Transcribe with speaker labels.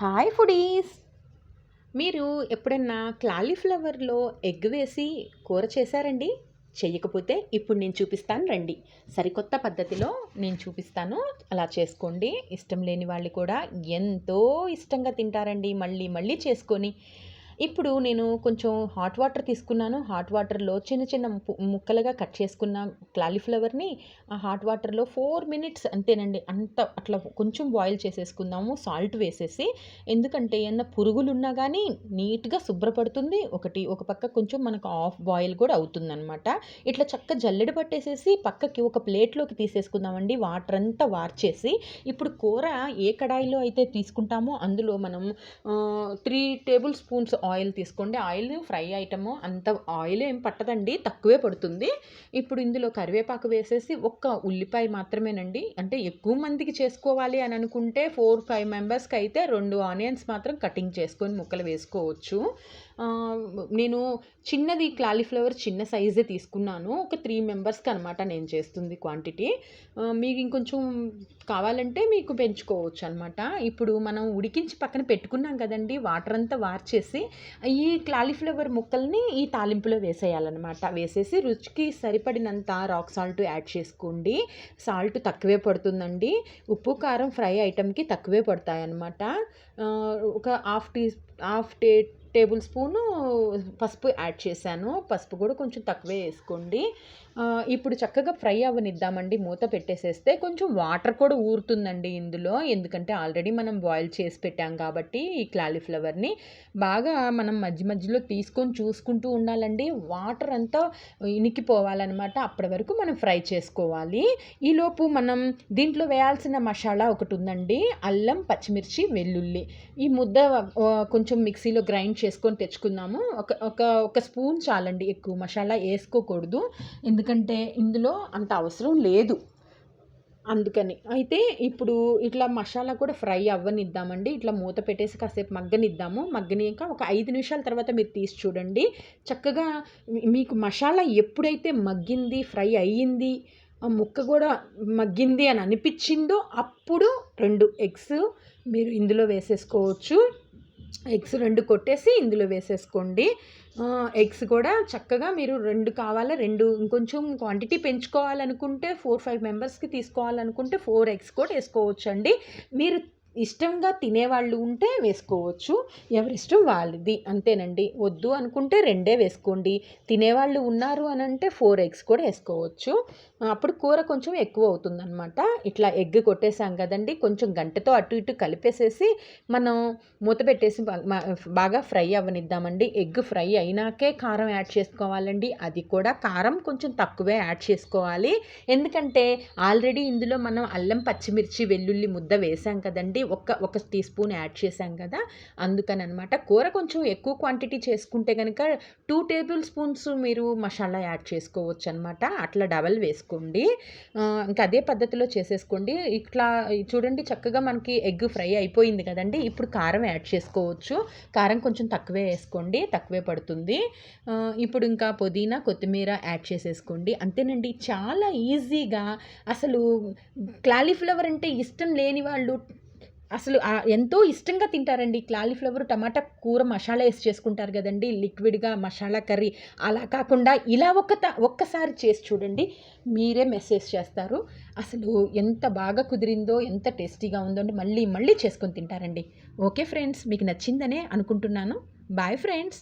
Speaker 1: Hi foodies. మీరు ఎప్పుడన్నా క్లాలీఫ్లవర్లో egg వేసి కూర చేశారండి? చేయకపోతే ఇప్పుడు నేను చూపిస్తాను రండి. సరికొత్త పద్ధతిలో నేను చూపిస్తాను. అలా చేసుకోండి. ఇష్టం లేని వాళ్ళు కూడా ఎంతో ఇష్టంగా తింటారండి. మళ్ళీ మళ్ళీ చేసుకొని ఇప్పుడు నేను కొంచెం హాట్ వాటర్ తీసుకున్నాను. హాట్ వాటర్లో చిన్న చిన్న ముక్కలుగా కట్ చేసుకున్న క్లాలీఫ్లవర్ని ఆ హాట్ వాటర్లో ఫోర్ మినిట్స్ అంతేనండి. అంత అట్లా కొంచెం బాయిల్ చేసేసుకుందాము. సాల్ట్ వేసేసి ఎందుకంటే ఏమన్నా పురుగులు ఉన్నా కానీ నీట్గా శుభ్రపడుతుంది. ఒకటి ఒక పక్క కొంచెం మనకు ఆఫ్ బాయిల్ కూడా అవుతుందన్నమాట. ఇట్లా చక్క జల్లెడ పట్టేసేసి పక్కకి ఒక ప్లేట్లోకి తీసేసుకుందామండి. వాటర్ అంతా వార్చేసి ఇప్పుడు కూర ఏ కడాయిలో అయితే తీసుకుంటామో అందులో మనం త్రీ టేబుల్ స్పూన్స్ ఆయిల్ తీసుకోండి. ఆయిల్ ఫ్రై ఐటము అంత ఆయిల్ ఏం పట్టదండి తక్కువే పడుతుంది. ఇప్పుడు ఇందులో కరివేపాకు వేసేసి ఒక్క ఉల్లిపాయ మాత్రమేనండి. అంటే ఎక్కువ మందికి చేసుకోవాలి అని అనుకుంటే ఫోర్ ఫైవ్ మెంబర్స్కి అయితే రెండు ఆనియన్స్ మాత్రం కటింగ్ చేసుకొని ముక్కలు వేసుకోవచ్చు. నేను చిన్నది క్లాలీఫ్లవర్ చిన్న సైజే తీసుకున్నాను. ఒక త్రీ మెంబర్స్కి అనమాట నేను చేస్తుంది క్వాంటిటీ. మీకు ఇంకొంచెం కావాలంటే మీకు పెంచుకోవచ్చు అనమాట ఇప్పుడు మనం ఉడికించి పక్కన పెట్టుకున్నాం కదండి వాటర్ అంతా వార్చేసి ఈ క్యాలీఫ్లవర్ ముక్కల్ని ఈ తాలింపులో వేసేయాలన్నమాట. వేసేసి రుచికి సరిపడినంత రాక్ సాల్ట్ యాడ్ చేసుకోండి. సాల్ట్ తక్కువే పడుతుందండి. ఉప్పు కారం ఫ్రై ఐటెంకి తక్కువే పడతాయి అన్నమాట ఒక హాఫ్ టీ హాఫ్ టే టేబుల్ స్పూను పసుపు యాడ్ చేశాను. పసుపు కూడా కొంచెం తక్కువే వేసుకోండి. ఇప్పుడు చక్కగా ఫ్రై అవ్వనిద్దామండి మూత పెట్టేసేస్తే కొంచెం వాటర్ కూడా ఊరుతుందండి ఇందులో. ఎందుకంటే ఆల్రెడీ మనం బాయిల్ చేసి పెట్టాం కాబట్టి ఈ క్లాలీఫ్లవర్ని. బాగా మనం మధ్య మధ్యలో తీసుకొని చూసుకుంటూ ఉండాలండి. వాటర్ అంతా ఇనికిపోవాలన్నమాట. అప్పటి వరకు మనం ఫ్రై చేసుకోవాలి. ఈలోపు మనం దీంట్లో వేయాల్సిన మసాలా ఒకటి ఉందండి. అల్లం పచ్చిమిర్చి వెల్లుల్లి. ఈ ముద్ద కొంచెం కొంచెం మిక్సీలో గ్రైండ్ చేసుకొని తెచ్చుకుందాము. ఒక ఒక ఒక స్పూన్ చాలండి ఎక్కువ మసాలా వేసుకోకూడదు. ఎందుకంటే ఇందులో అంత అవసరం లేదు. అందుకని. అయితే ఇప్పుడు ఇట్లా మసాలా కూడా ఫ్రై అవ్వనిద్దామండి. ఇట్లా మూత పెట్టేసి కాసేపు మగ్గనిద్దాము. మగ్గనిక ఒక ఐదు నిమిషాల తర్వాత మీరు తీసి చూడండి. చక్కగా మీకు మసాలా ఎప్పుడైతే మగ్గింది ఫ్రై అయ్యింది ఆ ముక్క కూడా మగ్గింది అని అనిపించిందో అప్పుడు రెండు ఎగ్స్ మీరు ఇందులో వేసేసుకోవచ్చు. ఎగ్స్ రెండు కొట్టేసి ఇందులో వేసేసుకోండి. ఎగ్స్ కూడా చక్కగా మీరు రెండు కావాలా రెండు ఇంకొంచెం క్వాంటిటీ పెంచుకోవాలనుకుంటే ఫోర్ ఫైవ్ మెంబర్స్కి తీసుకోవాలనుకుంటే ఫోర్ ఎగ్స్ కూడా వేసుకోవచ్చండి. మీరు ఇష్టంగా తినేవాళ్ళు ఉంటే వేసుకోవచ్చు. ఎవరిష్టం వాళ్ళది అంతేనండి. వద్దు అనుకుంటే రెండే వేసుకోండి. తినేవాళ్ళు ఉన్నారు అని అంటే ఫోర్ ఎగ్స్ కూడా వేసుకోవచ్చు. అప్పుడు కూర కొంచెం ఎక్కువ అవుతుందన్నమాట. ఇట్లా ఎగ్ కొట్టేసాం కదండి కొంచెం గంటతో అటు ఇటు కలిపేసేసి మనం మూత పెట్టేసి బాగా ఫ్రై అవ్వనిద్దామండి. ఎగ్ ఫ్రై అయినాకే కారం యాడ్ చేసుకోవాలండి. అది కూడా కారం కొంచెం తక్కువే యాడ్ చేసుకోవాలి. ఎందుకంటే ఆల్రెడీ ఇందులో మనం అల్లం పచ్చిమిర్చి వెల్లుల్లి ముద్ద వేసాం కదండి ఒక ఒక టీ స్పూన్ యాడ్ చేసాం కదా అందుకని అనమాట కూర కొంచెం ఎక్కువ క్వాంటిటీ చేసుకుంటే కనుక టూ టేబుల్ స్పూన్స్ మీరు మసాలా యాడ్ చేసుకోవచ్చు అనమాట అట్లా డబల్ వేసుకో ఆ, ఇంకా అదే పద్ధతిలో చేసేసుకోండి. ఇట్లా చూడండి చక్కగా మనకి ఎగ్ ఫ్రై అయిపోయింది కదండి. ఇప్పుడు కారం యాడ్ చేసుకోవచ్చు. కారం కొంచెం తక్కువే వేసుకోండి. తక్కువే పడుతుంది. ఇప్పుడు ఇంకా పుదీనా కొత్తిమీర యాడ్ చేసేసుకోండి. అంతేనండి. చాలా ఈజీగా అసలు క్యాలీఫ్లవర్ అంటే ఇష్టం లేని వాళ్ళు అసలు ఎంతో ఇష్టంగా తింటారండి. క్లాలీఫ్లవర్ టమాటా కూర మసాలా వేసి చేసుకుంటారు కదండి. లిక్విడ్గా మసాలా కర్రీ అలా కాకుండా ఇలా ఒక ఒక్కసారి చేసి చూడండి. మీరే మెసేజ్ చేస్తారు. అసలు ఎంత బాగా కుదిరిందో ఎంత టేస్టీగా ఉందో అంటే మళ్ళీ మళ్ళీ చేసుకొని తింటారండి. ఓకే ఫ్రెండ్స్ మీకు నచ్చిందనే అనుకుంటున్నాను. Bye friends.